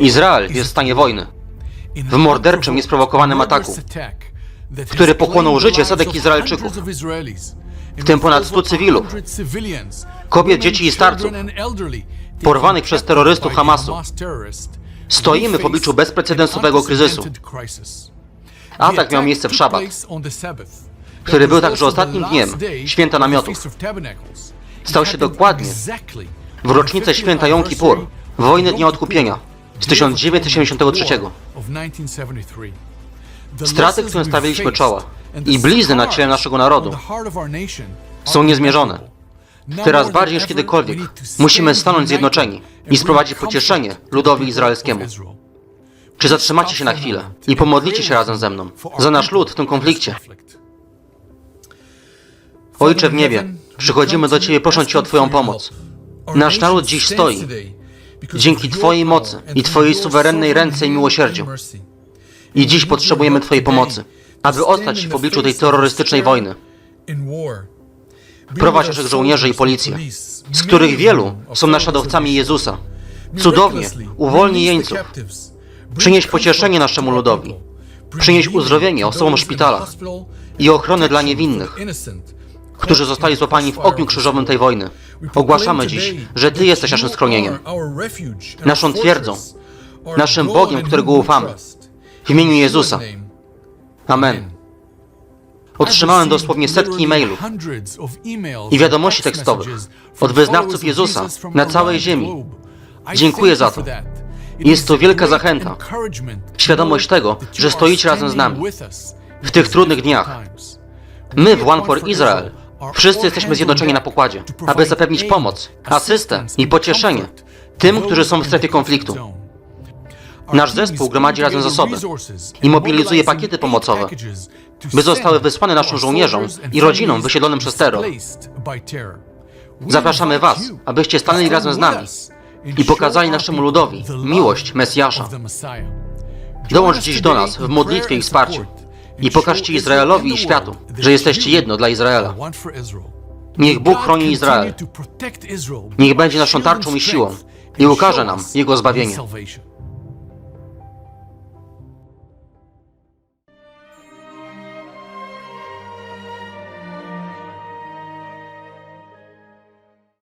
Izrael jest w stanie wojny. w morderczym, niesprowokowanym ataku, który pochłonął życie setek Izraelczyków, w tym ponad 100 cywilów, kobiet, dzieci i starców, porwanych przez terrorystów Hamasu. Stoimy w obliczu bezprecedensowego kryzysu. Atak miał miejsce w szabat, który był także ostatnim dniem święta namiotów. Stał się dokładnie w rocznicę święta Jom Kippur, wojny Dnia Odkupienia z 1973. Straty, którym stawiliśmy czoła i blizny na ciele naszego narodu są niezmierzone. Teraz bardziej niż kiedykolwiek musimy stanąć zjednoczeni i sprowadzić pocieszenie ludowi izraelskiemu. Czy zatrzymacie się na chwilę i pomodlicie się razem ze mną za nasz lud w tym konflikcie? Ojcze w niebie, przychodzimy do Ciebie prosząc Cię o Twoją pomoc. Nasz naród dziś stoi dzięki Twojej mocy i Twojej suwerennej ręce i miłosierdziu. I dziś potrzebujemy Twojej pomocy, aby ostać się w obliczu tej terrorystycznej wojny. Prowadź naszych żołnierzy i policję, z których wielu są naśladowcami Jezusa. Cudownie, uwolnij jeńców. Przynieś pocieszenie naszemu ludowi. Przynieś uzdrowienie osobom w szpitalach i ochronę dla niewinnych, którzy zostali złapani w ogniu krzyżowym tej wojny. Ogłaszamy dziś, że Ty jesteś naszym schronieniem, naszą twierdzą, naszym Bogiem, którego ufamy. W imieniu Jezusa. Amen. Otrzymałem dosłownie setki e-mailów i wiadomości tekstowych od wyznawców Jezusa na całej ziemi. Dziękuję za to. Jest to wielka zachęta, świadomość tego, że stoicie razem z nami w tych trudnych dniach. My w One for Israel wszyscy jesteśmy zjednoczeni na pokładzie, aby zapewnić pomoc, asystę i pocieszenie tym, którzy są w strefie konfliktu. Nasz zespół gromadzi razem zasoby i mobilizuje pakiety pomocowe, by zostały wysłane naszym żołnierzom i rodzinom wysiedlonym przez terror. Zapraszamy Was, abyście stanęli razem z nami i pokazali naszemu ludowi miłość Mesjasza. Dołącz dziś do nas w modlitwie i wsparciu i pokażcie Izraelowi i światu, że jesteście jedno dla Izraela. Niech Bóg chroni Izrael. Niech będzie naszą tarczą i siłą i ukaże nam Jego zbawienie.